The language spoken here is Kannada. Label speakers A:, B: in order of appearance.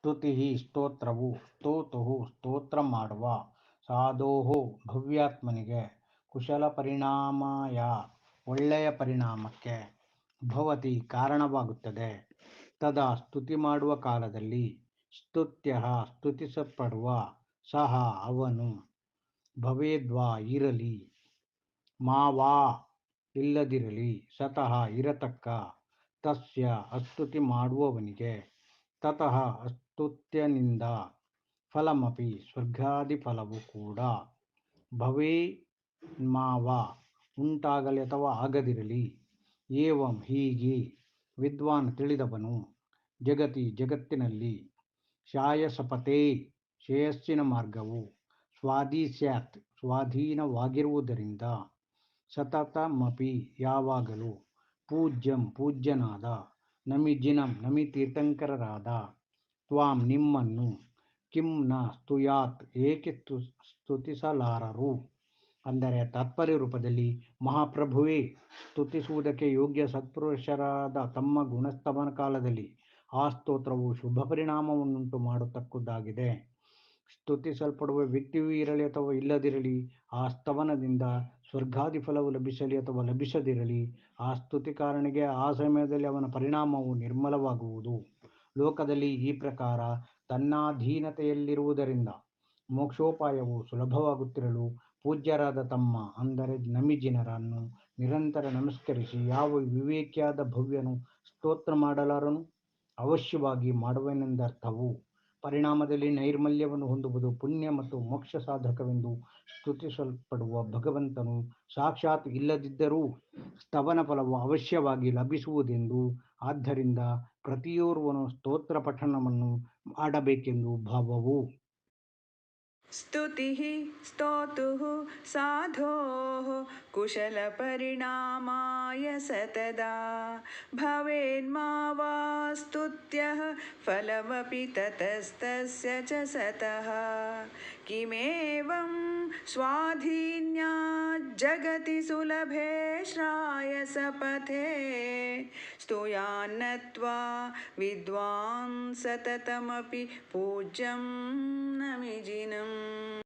A: ಸ್ತುತಿ ಸ್ತೋತ್ರವು ಸ್ತೋತು ಸ್ತೋತ್ರ ಮಾಡುವ ಸಾಧೋಹು ಭವ್ಯಾತ್ಮನಿಗೆ ಕುಶಲ ಪರಿಣಾಮಾಯ ಒಳ್ಳೆಯ ಪರಿಣಾಮಕ್ಕೆ ಭವತಿ ಕಾರಣವಾಗುತ್ತದೆ. ತದಾ ಸ್ತುತಿ ಮಾಡುವ ಕಾಲದಲ್ಲಿ ಸ್ತುತ್ಯ ಸ್ತುತಿಸಲ್ಪಡುವ ಸಹ ಅವನು. ಭವೇದ್ವಾ ಇರಲಿ. ಮಾವಾ ಇಲ್ಲದಿರಲಿ. ಸತಃ ಇರತಕ್ಕ. ತಸ್ಯ ಅಸ್ತುತಿ ಮಾಡುವವನಿಗೆ ತತಃ ಅಸ್ತುತ್ಯನಿಂದ ಫಲಮಪಿ ಸ್ವರ್ಗಾದಿ ಫಲವು ಕೂಡ. ಭವೇ ಮಾವ, ಉಂಟಾಗಲಿ ಅಥವಾ ಆಗದಿರಲಿ. ಏವಂ ಹೀಗೆ ವಿದ್ವಾನ್ ತಿಳಿದವನು. ಜಗತಿ ಜಗತ್ತಿನಲ್ಲಿ ಶಾಯಸಪತೆ ಶ್ರೇಯಸ್ಸಿನ ಮಾರ್ಗವು ಸ್ವಾಧೀಸ್ಯಾತ್ ಸ್ವಾಧೀನವಾಗಿರುವುದರಿಂದ ಸತತಮಪಿ ಯಾವಾಗಲೂ ಪೂಜ್ಯಂ ಪೂಜ್ಯನಾದ ನಮಿಜಿನಂ ನಮಿ ತೀರ್ಥಂಕರರಾದ. ತ್ವಾಂ ನಿಮ್ಮನ್ನು ಕಿಂ ನ ಸ್ತುಯಾತ್ ಏಕೆ ಸ್ತು ಸ್ತುತಿಸಲಾರರು? ಅಂದರೆ ತಾತ್ಪರ್ಯ ರೂಪದಲ್ಲಿ ಮಹಾಪ್ರಭುವೇ ಸ್ತುತಿಸುವುದಕ್ಕೆ ಯೋಗ್ಯ ಸತ್ಪುರುಷರಾದ ತಮ್ಮ ಗುಣಸ್ತಮನ ಕಾಲದಲ್ಲಿ ಆ ಸ್ತೋತ್ರವು ಶುಭ ಪರಿಣಾಮವನ್ನುಂಟು ಮಾಡತಕ್ಕದ್ದಾಗಿದೆ ಸ್ತುತಿಸಲ್ಪಡುವ ವ್ಯಕ್ತಿಯೂ ಇರಲಿ ಅಥವಾ ಇಲ್ಲದಿರಲಿ ಆ ಸ್ತವನದಿಂದ ಸ್ವರ್ಗಾದಿ ಫಲವು ಲಭಿಸಲಿ ಅಥವಾ ಲಭಿಸದಿರಲಿ, ಆ ಸ್ತುತಿ ಕಾರಣಿಗೆ ಆ ಸಮಯದಲ್ಲಿ ಅವನ ಪರಿಣಾಮವು ನಿರ್ಮಲವಾಗುವುದು. ಲೋಕದಲ್ಲಿ ಈ ಪ್ರಕಾರ ತನ್ನಾಧೀನತೆಯಲ್ಲಿರುವುದರಿಂದ ಮೋಕ್ಷೋಪಾಯವು ಸುಲಭವಾಗುತ್ತಿರಲು ಪೂಜ್ಯರಾದ ತಮ್ಮ, ಅಂದರೆ ನಮಿಜಿನರನ್ನು ನಿರಂತರ ನಮಸ್ಕರಿಸಿ, ಯಾವ ವಿವೇಕಿಯಾದ ಭವ್ಯನು ಸ್ತೋತ್ರ ಮಾಡಲಾರನು? ಅವಶ್ಯವಾಗಿ ಮಾಡುವನೆಂದರ್ಥವು. ಪರಿಣಾಮದಲ್ಲಿ ನೈರ್ಮಲ್ಯವನ್ನು ಹೊಂದುವುದು ಪುಣ್ಯ ಮತ್ತು ಮೋಕ್ಷ ಸಾಧಕವೆಂದು ಸ್ತುತಿಸಲ್ಪಡುವ ಭಗವಂತನು ಸಾಕ್ಷಾತ್ ಇಲ್ಲದಿದ್ದರೂ ಸ್ತವನ ಫಲವು ಅವಶ್ಯವಾಗಿ ಲಭಿಸುವುದೆಂದು. ಆದ್ದರಿಂದ ಪ್ರತಿಯೋರ್ವನು ಸ್ತೋತ್ರ ಪಠಣವನ್ನು ಮಾಡಬೇಕೆಂದು ಭಾವವು.
B: स्तुतिः स्तोतुः साधोः कुशलपरिणामाय सतदा भवेन्मा वा स्तुत्यः फलमपि ततस्तस्य च सतः। किमेवं स्वाधीन्या जगति सुलभे श्रायसपथे स्तुयान्नत्वा विद्वान् सततमपि पूज्यं नमिजिनम्